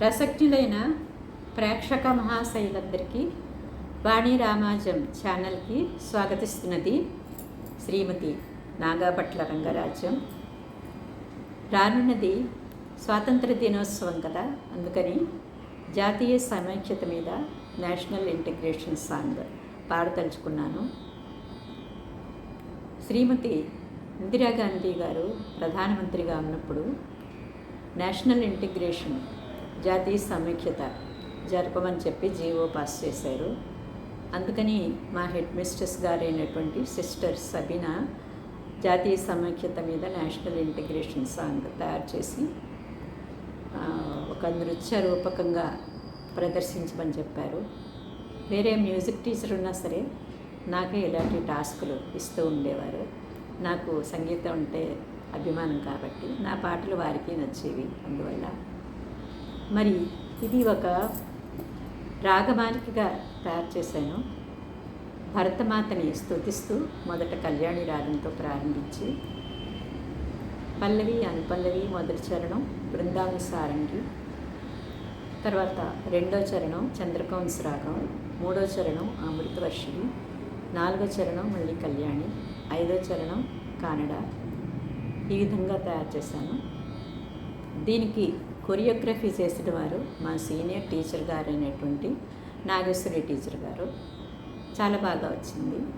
ప్రసక్తులైన ప్రేక్షక మహాశైలందరికీ వాణి రామాజం ఛానల్కి స్వాగతిస్తున్నది శ్రీమతి నాగాపట్ల రంగరాజ్యం రానున్నది స్వాతంత్ర దినోత్సవం కదా అందుకని జాతీయ సమైక్యత మీద నేషనల్ ఇంటిగ్రేషన్ సాంగ్ పాడదలుచుకున్నాను శ్రీమతి ఇందిరాగాంధీ గారు ప్రధానమంత్రిగా ఉన్నప్పుడు నేషనల్ ఇంటిగ్రేషన్ జాతీయ సమైక్యత జరపమని చెప్పి జీవో పాస్ చేశారు. అందుకని మా హెడ్ మిస్టర్స్ గారైనటువంటి సిస్టర్ సబీనా జాతీయ సమైక్యత మీద నేషనల్ ఇంటిగ్రేషన్ సాంగ్ తయారు చేసి ఒక నృత్య రూపకంగా ప్రదర్శించమని చెప్పారు. వేరే మ్యూజిక్ టీచర్ ఉన్నా సరే నాకే ఇలాంటి టాస్కులు ఇస్తూ ఉండేవారు. నాకు సంగీతం అంటే అభిమానం కాబట్టి నా పాటలు వారికి నచ్చేవి. అందువల్ల మరి ఇది ఒక రాగమాలికగా తయారు చేశాను. భరతమాతని స్తుతిస్తూ మొదట కళ్యాణి రాగంతో ప్రారంభించి పల్లవి అనుపల్లవి మొదటి చరణం బృందావన సారంగి తర్వాత రెండో చరణం చంద్రకౌంస్ రాగం మూడో చరణం అమృతవర్షిణి నాలుగో చరణం మళ్ళీ కళ్యాణి ఐదో చరణం కానడ. ఈ విధంగా తయారు చేశాను. దీనికి కొరియోగ్రఫీ చేసిన వారు మా సీనియర్ టీచర్ గారు అయినటువంటి నాగేశ్వరి టీచర్ గారు. చాలా బాగా వచ్చింది.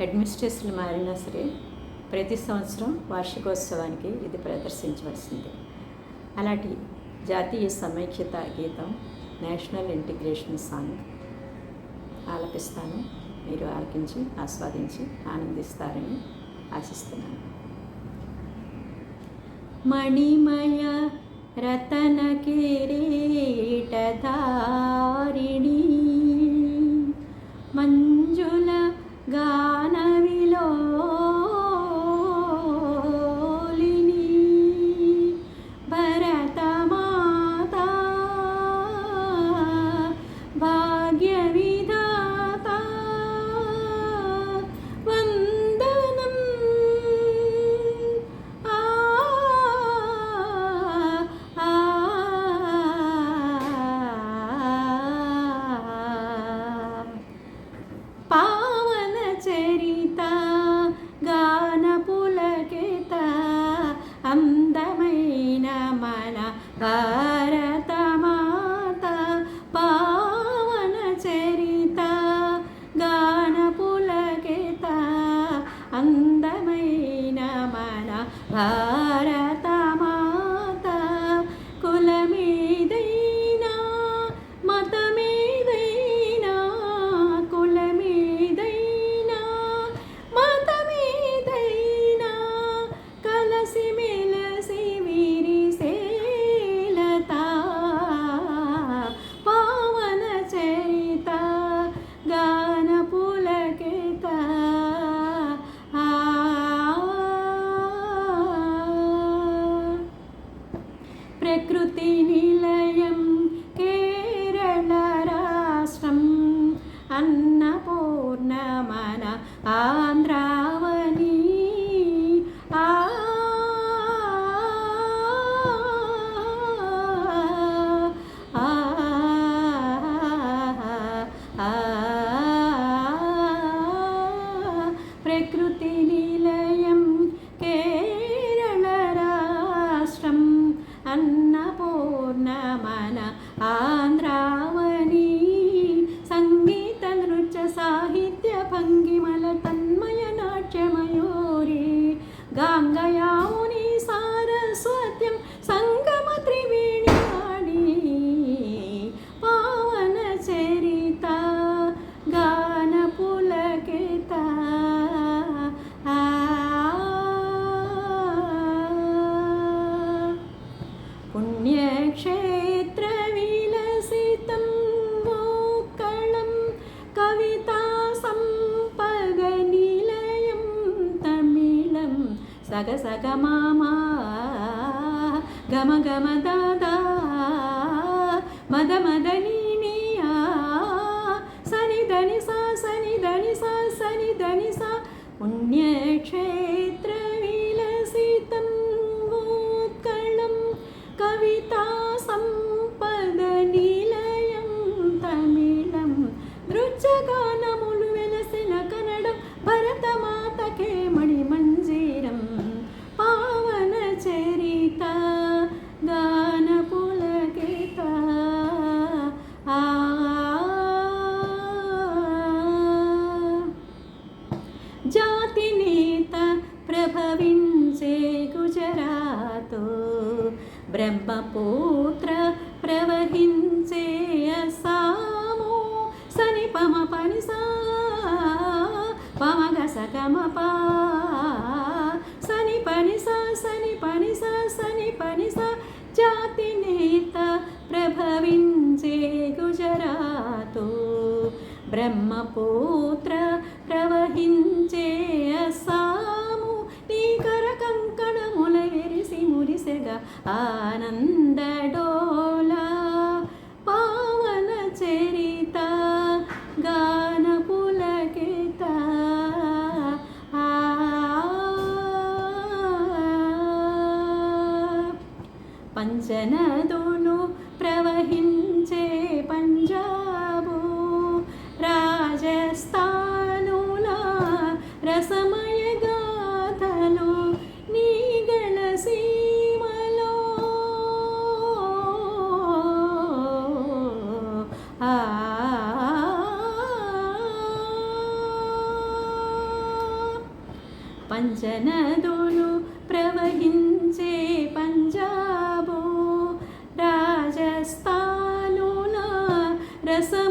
హెడ్మినిస్ట్రేషన్ మారినా సరే ప్రతి సంవత్సరం వార్షికోత్సవానికి ఇది ప్రదర్శించవలసింది. అలాంటి జాతీయ సమైక్యత గీతం నేషనల్ ఇంటిగ్రేషన్ సాంగ్ ఆలపిస్తాను. మీరు ఆలకించి ఆస్వాదించి ఆనందిస్తారని ఆశిస్తున్నాను. मणिमय रतनकिरीटधा। Hare பங்கிமல தன்மய நாட்சமயோரே காங்கயா సగ సగ మామా. గమ గమ దాదా. మద మదని సని దని సా సని దని సా సని దని సా. పుణ్యక్షే. పమ పని సా పమగ సగమ పా సని పని సా సని పని సా సని పని సా జాతి నేత ప్రభవించే గుజరాతో. బ్రహ్మపుత్ర ప్రవహించే అస్సాము. నీకర కంకణముల విరిసి మురిసెగా ఆనంద పంచనదులు ప్రవహించే పంజాబు రాజస్థానుల రసమయ గాథలు నీగళ సీమలో. ఆ. పంచనదులు ప్రవహించే రసమయ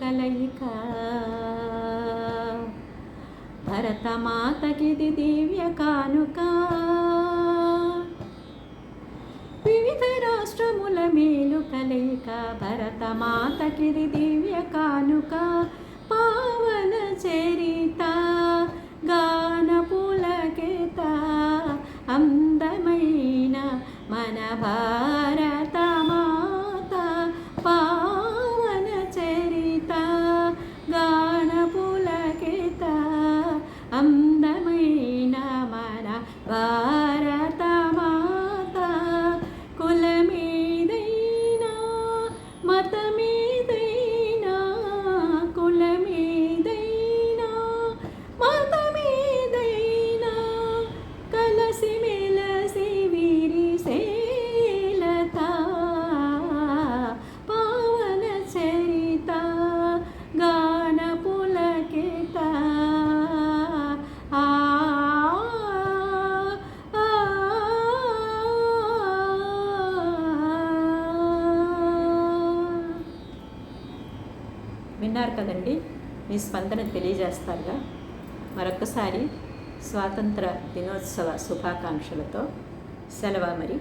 కలయిక. భరతమాతకిది దివ్య కానుక. వివిధ రాష్ట్రముల మేలు కలయిక. భరతమాతకిది దివ్య కానుక. పావన చే విన్నారు కదండి. మీ స్పందన తెలియజేస్తారుగా. మరొకసారి స్వాతంత్ర దినోత్సవ శుభాకాంక్షలతో సెలవు మరి.